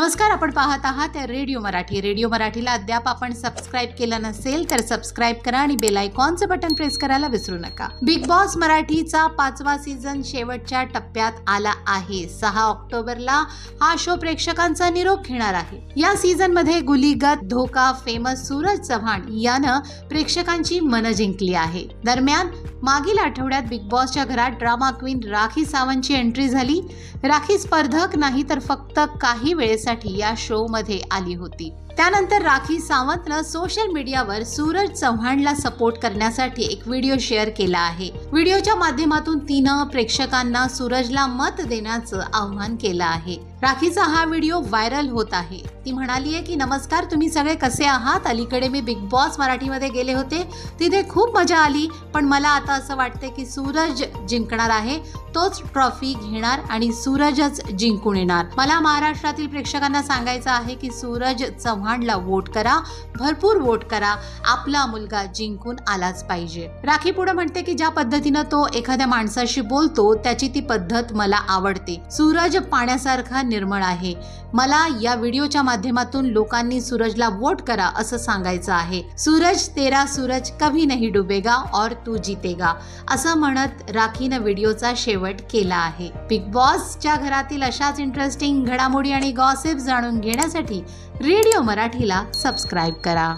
नमस्कार आपण पाहत आहात रेडिओ मराठी. रेडिओ मराठीला अद्याप आपण सबस्क्राईब केलं नसेल तर सबस्क्राईब करा आणि बेल आयकॉनचं बटन प्रेस करायला विसरू नका. बिग बॉस मराठीचा पाचवा सीझन शेवटच्या टप्प्यात आला आहे. सहा ऑक्टोबरला हा शो प्रेक्षकांचा निरोप घेणार आहे. या सीझनमध्ये गुलीगत धोका फेमस सूरज चव्हाण यानं प्रेक्षकांची मनं जिंकली आहे. दरम्यान मागील आठवड्यात बिग बॉसच्या घरात ड्रामा क्वीन राखी सावंतची एंट्री झाली. राखी स्पर्धक नाही तर फक्त काही वेळेस करण्यासाठी या शोमध्ये आली होती. त्यानंतर राखी सावंतनं सोशल मीडियावर सूरज चव्हाणला सपोर्ट करण्यासाठी एक व्हिडिओ शेअर केला आहे. व्हिडिओच्या माध्यमातून तिनं प्रेक्षकांना सूरजला मत देण्याचं आव्हान केलं आहे. राखीचा हा व्हिडिओ व्हायरल होत आहे. ती म्हणाली आहे की नमस्कार तुम्ही सगळे कसे आहात? अलीकडे मी बिग बॉस मराठीमध्ये गेले होते. तिथे खूप मजा आली पण मला आता असं वाटते की सूरज जिंकणार आहे. तोच ट्रॉफी घेणार आणि सूरजच जिंकून येणार. मला महाराष्ट्रातील प्रेक्षकांना सांगायचं आहे की सूरज चव्हाण चव्हाणला वोट करा भरपूर वोट करा आपला मुलगा जिंकून आलाच पाहिजे. राखी पुढे म्हणते की ज्या पद्धतीनं तो एखाद्या माणसाशी बोलतो त्याची ती पद्धत मला आवडते. सूरज पाण्यासारखा निर्मळ आहे. मला या व्हिडिओच्या माध्यमातून लोकांनी सूरजला वोट करा असं सांगायचं आहे. सूरज तेरा सूरज कभी नहीं डुबेगा और तू जितेगा असं म्हणत राखीनं व्हिडिओचा शेवट केला आहे. बिग बॉसच्या घरातील अशाच इंटरेस्टिंग घडामोडी आणि गॉसिप जाणून घेण्यासाठी रेडिओ मराठीला सबस्क्राईब करा.